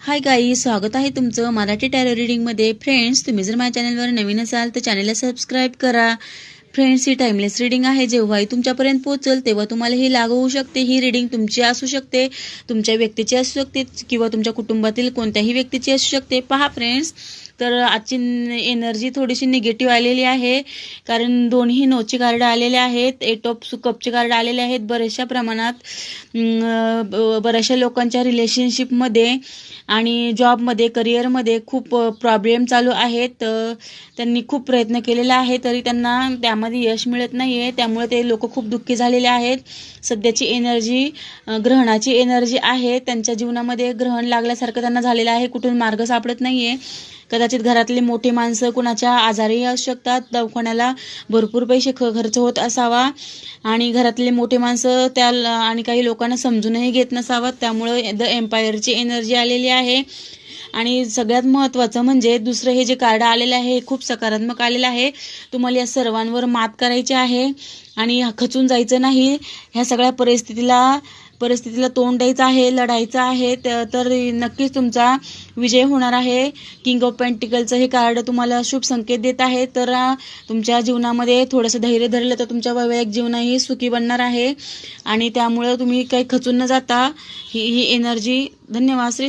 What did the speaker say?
हाय गाई स्वागत आहे तुमचं मराठी टॅरो रिडिंगमध्ये फ्रेंड्स तुम्ही जर माझ्या चॅनलवर नवीन असाल तर चॅनलला सबस्क्राईब करा. फ्रेंड्स ही टाइमलेस रिडिंग आहे. जेव्हाही तुमच्यापर्यंत पोहोचल तेव्हा तुम्हाला ही लागू होऊ शकते. ही रिडिंग तुमची असू शकते तुमच्या व्यक्तीची असू शकते किंवा तुमच्या कुटुंबातील कोणत्याही व्यक्तीची असू शकते. पहा फ्रेंड्स तर आजची एनर्जी थोडीशी निगेटिव्ह आलेली आहे. कारण दोन्ही नोचे कार्ड आलेले आहेत एट ऑफ कपचे कार्ड आलेले आहेत बऱ्याचशा प्रमाणात. ब- बऱ्याचशा लोकांच्या रिलेशनशिपमध्ये आणि जॉबमध्ये करिअरमध्ये खूप प्रॉब्लेम चालू आहेत. त्यांनी खूप प्रयत्न केलेला आहे तरी त्यांना त्यामध्ये यश मिळत नाही आहे त्यामुळे ते लोक खूप दुःखी झालेले आहेत. सध्याची एनर्जी ग्रहणाची एनर्जी आहे. त्यांच्या जीवनामध्ये ग्रहण लागल्यासारखं त्यांना झालेलं आहे. कुठून मार्ग सापडत नाही आहे कदाचित घरातले मोठे माणसं कुणाच्या आजारी असू शकतात. दवाखान्याला भरपूर पैसे ख खर्च होत असावा. आणि घरातले मोठे माणसं त्या आणि काही लोकांना समजूनही घेत नसावं. त्यामुळं द एम्पायरची एनर्जी आलेली आहे. आणि सगळ्यात महत्त्वाचं म्हणजे दुसरं हे जे कार्ड आलेलं आहे हे खूप सकारात्मक आलेलं आहे. तुम्हाला या सर्वांवर मात करायची आहे. आणि खचून जायचं नाही. ह्या सगळ्या परिस्थितीला परिस्थितीला तोंड द्यायचं आहे लढायचं आहे तर नक्कीच तुमचा विजय होणार आहे. किंग ऑफ पेंटिकलचं हे कार्ड तुम्हाला शुभ संकेत देत आहे. तर तुमच्या जीवनामध्ये थोडंसं धैर्य धरलं तर तुमच्या वैवाहिक जीवनही सुखी बनणार आहे. आणि त्यामुळं तुम्ही काही खचून न जाता ही ही एनर्जी धन्यवाद श्री